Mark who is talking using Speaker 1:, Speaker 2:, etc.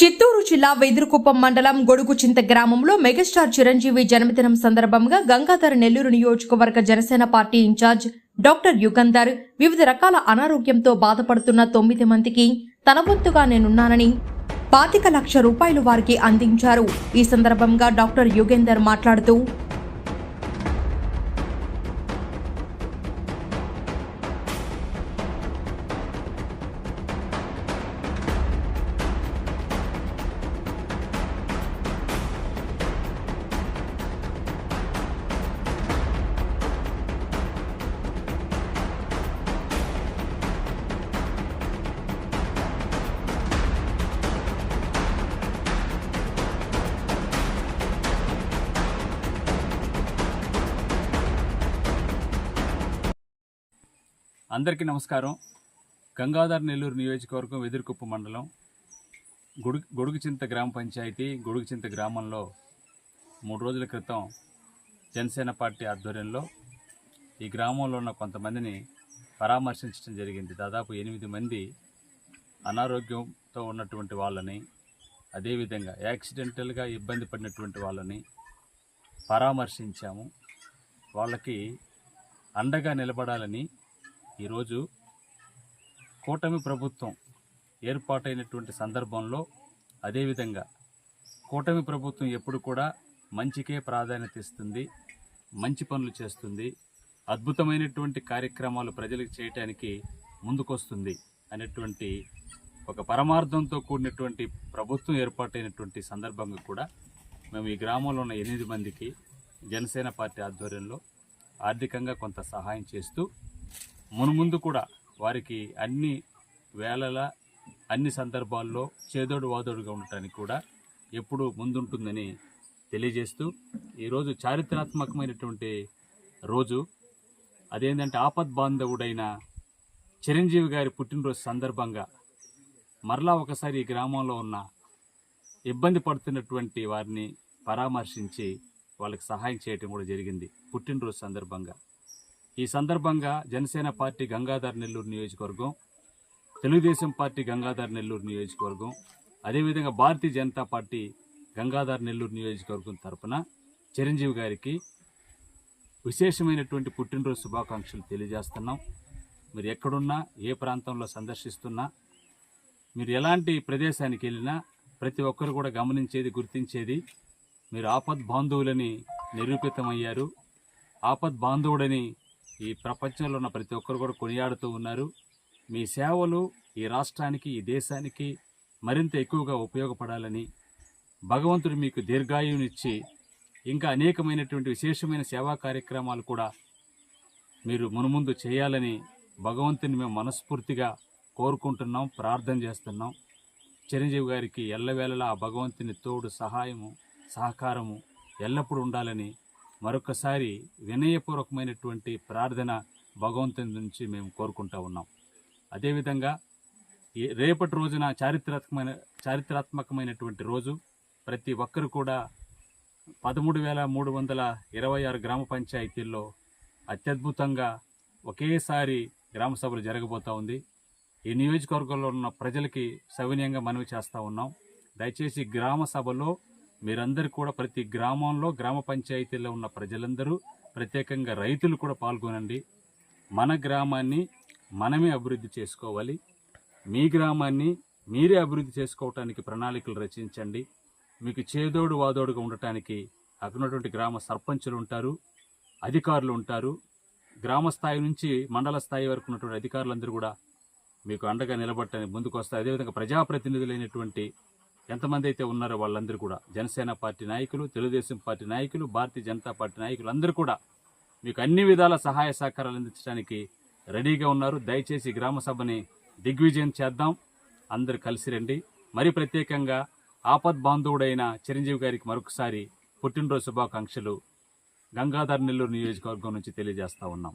Speaker 1: చిత్తూరు జిల్లా వెదురుకుప్పం మండలం గొడుగుచింత గ్రామంలో మెగాస్టార్ చిరంజీవి జన్మదినం సందర్భంగా గంగాధర నెల్లూరు నియోజకవర్గ Janasena party incharge doctor Yugandhar వివిధ రకాల అనారోగ్యంతో బాధపడుతున్న తొమ్మిది మందికి తన వంతుగా నేనున్నానని పాతిక లక్ష రూపాయలు వారికి అందించారు. ఈ సందర్భంగా డాక్టర్ యుగేందర్ మాట్లాడుతూ
Speaker 2: అందరికీ నమస్కారం. గంగాధర్ నెల్లూరు నియోజకవర్గం వెదురుకుప్ప మండలం గొడుగు గొడుగుచింత గ్రామ పంచాయతీ గొడుగుచింత గ్రామంలో మూడు రోజుల క్రితం జనసేన పార్టీ ఆధ్వర్యంలో ఈ గ్రామంలో ఉన్న కొంతమందిని పరామర్శించడం జరిగింది. దాదాపు ఎనిమిది మంది అనారోగ్యంతో ఉన్నటువంటి వాళ్ళని అదేవిధంగా యాక్సిడెంటల్గా ఇబ్బంది పడినటువంటి వాళ్ళని పరామర్శించాము. వాళ్ళకి అండగా నిలబడాలని ఈరోజు కూటమి ప్రభుత్వం ఏర్పాటైనటువంటి సందర్భంలో అదేవిధంగా కూటమి ప్రభుత్వం ఎప్పుడు కూడా మంచికే ప్రాధాన్యత ఇస్తుంది మంచి పనులు చేస్తుంది అద్భుతమైనటువంటి కార్యక్రమాలు ప్రజలకు చేయటానికి ముందుకొస్తుంది అనేటువంటి ఒక పరమార్థంతో కూడినటువంటి ప్రభుత్వం ఏర్పాటైనటువంటి సందర్భంగా కూడా మేము ఈ గ్రామంలో ఉన్న ఎనిమిది మందికి జనసేన పార్టీ ఆధ్వర్యంలో ఆర్థికంగా కొంత సహాయం చేస్తూ మునుముందు కూడా వారికి అన్ని వేళల అన్ని సందర్భాల్లో చేదోడు వాదోడుగా ఉండటానికి కూడా ఎప్పుడు ముందుంటుందని తెలియజేస్తూ ఈరోజు చారిత్రాత్మకమైనటువంటి రోజు. అదేంటంటే ఆపద్ బాంధవుడైన చిరంజీవి గారి పుట్టినరోజు సందర్భంగా మరలా ఒకసారి ఈ గ్రామంలో ఉన్న ఇబ్బంది పడుతున్నటువంటి వారిని పరామర్శించి వాళ్ళకి సహాయం చేయటం కూడా జరిగింది పుట్టినరోజు సందర్భంగా. ఈ సందర్భంగా జనసేన పార్టీ గంగాధర్ నెల్లూరు నియోజకవర్గం తెలుగుదేశం పార్టీ గంగాధర్ నెల్లూరు నియోజకవర్గం అదేవిధంగా భారతీయ జనతా పార్టీ గంగాధర్ నెల్లూరు నియోజకవర్గం తరపున చిరంజీవి గారికి విశేషమైనటువంటి పుట్టినరోజు శుభాకాంక్షలు తెలియజేస్తున్నాం. మీరు ఎక్కడున్నా ఏ ప్రాంతంలో సందర్శిస్తున్నా మీరు ఎలాంటి ప్రదేశానికి వెళ్ళినా ప్రతి ఒక్కరు కూడా గమనించేది గుర్తించేది మీరు ఆపద్ బాంధవులని నిరూపితమయ్యారు. ఆపద్ బాంధవుడని ఈ ప్రపంచంలో ఉన్న ప్రతి ఒక్కరు కూడా కొనియాడుతూ ఉన్నారు. మీ సేవలు ఈ రాష్ట్రానికి ఈ దేశానికి మరింత ఎక్కువగా ఉపయోగపడాలని భగవంతుడు మీకు దీర్ఘాయునిచ్చి ఇంకా అనేకమైనటువంటి విశేషమైన సేవా కార్యక్రమాలు కూడా మీరు మునుముందు చేయాలని భగవంతుని మేము మనస్ఫూర్తిగా కోరుకుంటున్నాం ప్రార్థన చేస్తున్నాం. చిరంజీవి గారికి ఎల్లవేళలా ఆ భగవంతుని తోడు సహాయము సహకారము ఎల్లప్పుడూ ఉండాలని మరొకసారి వినయపూర్వకమైనటువంటి ప్రార్థన భగవంతుని నుంచి మేము కోరుకుంటా ఉన్నాం. అదేవిధంగా రేపటి రోజున చారిత్రాత్మకమైన చారిత్రాత్మకమైనటువంటి రోజు ప్రతి ఒక్కరు కూడా పదమూడు వేల మూడు వందల ఇరవై ఆరు గ్రామ పంచాయతీల్లో అత్యద్భుతంగా ఒకేసారి గ్రామ సభలు జరగబోతా ఉంది. ఈ నియోజకవర్గంలో ఉన్న ప్రజలకి సవినయంగా మనవి చేస్తూ ఉన్నాం. దయచేసి గ్రామ సభలో మీరందరూ కూడా ప్రతి గ్రామంలో గ్రామ పంచాయతీల్లో ఉన్న ప్రజలందరూ ప్రత్యేకంగా రైతులు కూడా పాల్గొనండి. మన గ్రామాన్ని మనమే అభివృద్ధి చేసుకోవాలి. మీ గ్రామాన్ని మీరే అభివృద్ధి చేసుకోవటానికి ప్రణాళికలు రచించండి. మీకు చేదోడు వాదోడుగా ఉండటానికి అక్కడ ఉన్నటువంటి గ్రామ సర్పంచులు ఉంటారు అధికారులు ఉంటారు. గ్రామ స్థాయి నుంచి మండల స్థాయి వరకు ఉన్నటువంటి అధికారులందరూ కూడా మీకు అండగా నిలబట్టని ముందుకు వస్తారు అదేవిధంగా ప్రజాప్రతినిధులైనటువంటి ఎంతమంది అయితే ఉన్నారో వాళ్ళందరూ కూడా జనసేన పార్టీ నాయకులు తెలుగుదేశం పార్టీ నాయకులు భారతీయ జనతా పార్టీ నాయకులు అందరూ కూడా మీకు అన్ని విధాల సహాయ సహకారాలు అందించడానికి రెడీగా ఉన్నారు. దయచేసి గ్రామ సభని దిగ్విజయం చేద్దాం. అందరు కలిసి రండి. మరి ప్రత్యేకంగా ఆపద్ బాంధవుడైన చిరంజీవి గారికి మరొకసారి పుట్టినరోజు శుభాకాంక్షలు. గంగాధర్ నెల్లూరు నియోజకవర్గం నుంచి తెలియజేస్తా ఉన్నాం.